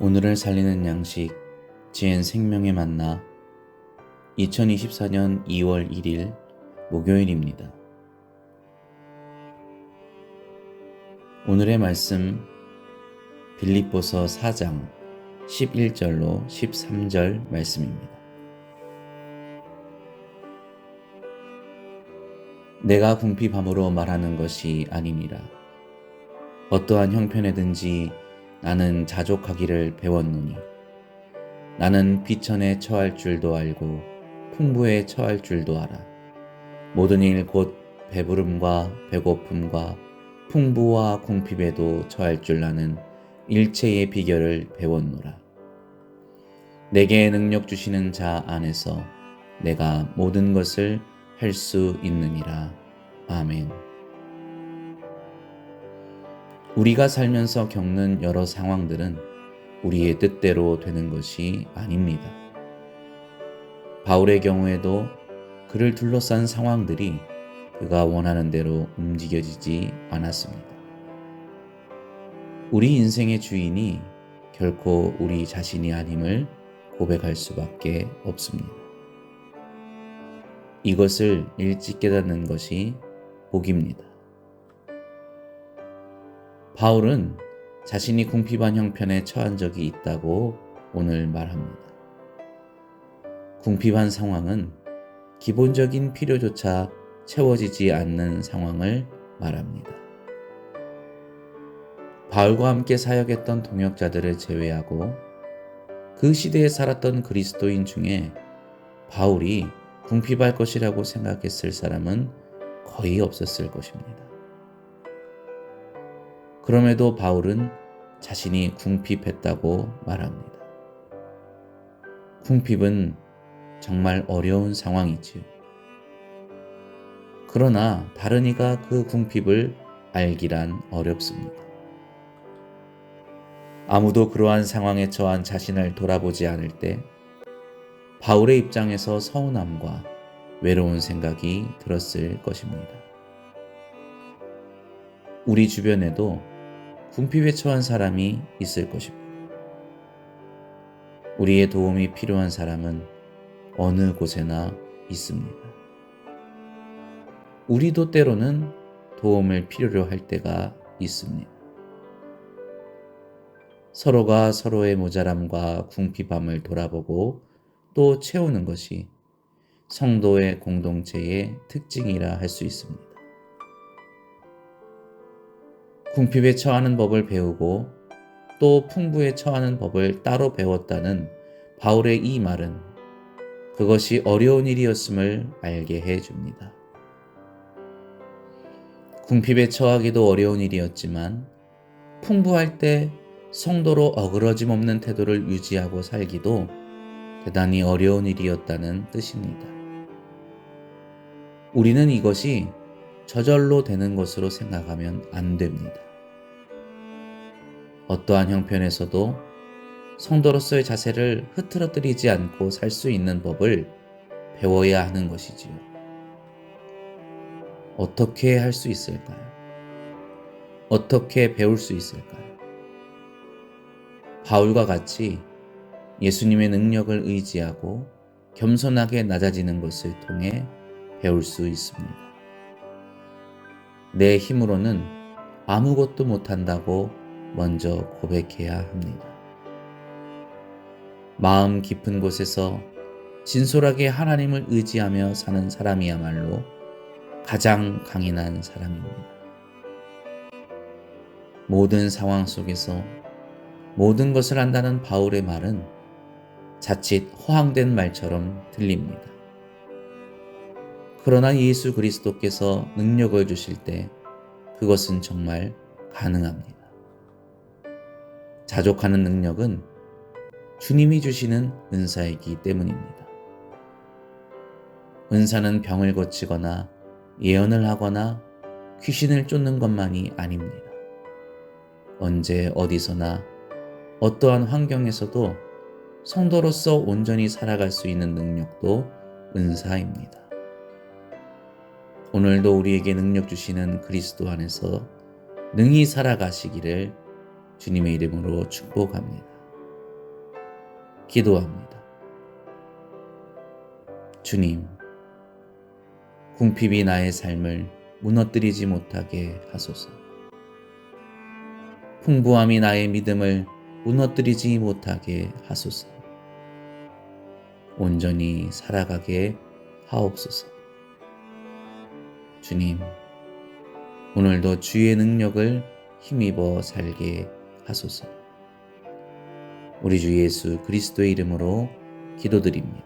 오늘을 살리는 양식 지엔 생명의 만나 2024년 2월 1일 목요일입니다. 오늘의 말씀 빌립보서 4장 11절로 13절 말씀입니다. 내가 궁핍함으로 말하는 것이 아니니라. 어떠한 형편에든지 나는 자족하기를 배웠노니. 나는 비천에 처할 줄도 알고 풍부에 처할 줄도 알아. 모든 일 곧 배부름과 배고픔과 풍부와 궁핍에도 처할 줄 나는 일체의 비결을 배웠노라. 내게 능력 주시는 자 안에서 내가 모든 것을 할 수 있느니라. 아멘. 우리가 살면서 겪는 여러 상황들은 우리의 뜻대로 되는 것이 아닙니다. 바울의 경우에도 그를 둘러싼 상황들이 그가 원하는 대로 움직여지지 않았습니다. 우리 인생의 주인이 결코 우리 자신이 아님을 고백할 수밖에 없습니다. 이것을 일찍 깨닫는 것이 복입니다. 바울은 자신이 궁핍한 형편에 처한 적이 있다고 오늘 말합니다. 궁핍한 상황은 기본적인 필요조차 채워지지 않는 상황을 말합니다. 바울과 함께 사역했던 동역자들을 제외하고 그 시대에 살았던 그리스도인 중에 바울이 궁핍할 것이라고 생각했을 사람은 거의 없었을 것입니다. 그럼에도 바울은 자신이 궁핍했다고 말합니다. 궁핍은 정말 어려운 상황이지요. 그러나 다른 이가 그 궁핍을 알기란 어렵습니다. 아무도 그러한 상황에 처한 자신을 돌아보지 않을 때 바울의 입장에서 서운함과 외로운 생각이 들었을 것입니다. 우리 주변에도 궁핍에 처한 사람이 있을 것입니다. 우리의 도움이 필요한 사람은 어느 곳에나 있습니다. 우리도 때로는 도움을 필요로 할 때가 있습니다. 서로가 서로의 모자람과 궁핍함을 돌아보고 또 채우는 것이 성도의 공동체의 특징이라 할 수 있습니다. 궁핍에 처하는 법을 배우고 또 풍부에 처하는 법을 따로 배웠다는 바울의 이 말은 그것이 어려운 일이었음을 알게 해 줍니다. 궁핍에 처하기도 어려운 일이었지만 풍부할 때 성도로 어그러짐 없는 태도를 유지하고 살기도 대단히 어려운 일이었다는 뜻입니다. 우리는 이것이 저절로 되는 것으로 생각하면 안 됩니다. 어떠한 형편에서도 성도로서의 자세를 흐트러뜨리지 않고 살 수 있는 법을 배워야 하는 것이지요. 어떻게 할 수 있을까요? 어떻게 배울 수 있을까요? 바울과 같이 예수님의 능력을 의지하고 겸손하게 낮아지는 것을 통해 배울 수 있습니다. 내 힘으로는 아무것도 못한다고 먼저 고백해야 합니다. 마음 깊은 곳에서 진솔하게 하나님을 의지하며 사는 사람이야말로 가장 강인한 사람입니다. 모든 상황 속에서 모든 것을 한다는 바울의 말은 자칫 허황된 말처럼 들립니다. 그러나 예수 그리스도께서 능력을 주실 때 그것은 정말 가능합니다. 자족하는 능력은 주님이 주시는 은사이기 때문입니다. 은사는 병을 고치거나 예언을 하거나 귀신을 쫓는 것만이 아닙니다. 언제 어디서나 어떠한 환경에서도 성도로서 온전히 살아갈 수 있는 능력도 은사입니다. 오늘도 우리에게 능력 주시는 그리스도 안에서 능히 살아가시기를 주님의 이름으로 축복합니다. 기도합니다. 주님, 궁핍이 나의 삶을 무너뜨리지 못하게 하소서. 풍부함이 나의 믿음을 무너뜨리지 못하게 하소서. 온전히 살아가게 하옵소서. 주님, 오늘도 주의 능력을 힘입어 살게 하소서. 우리 주 예수 그리스도의 이름으로 기도드립니다.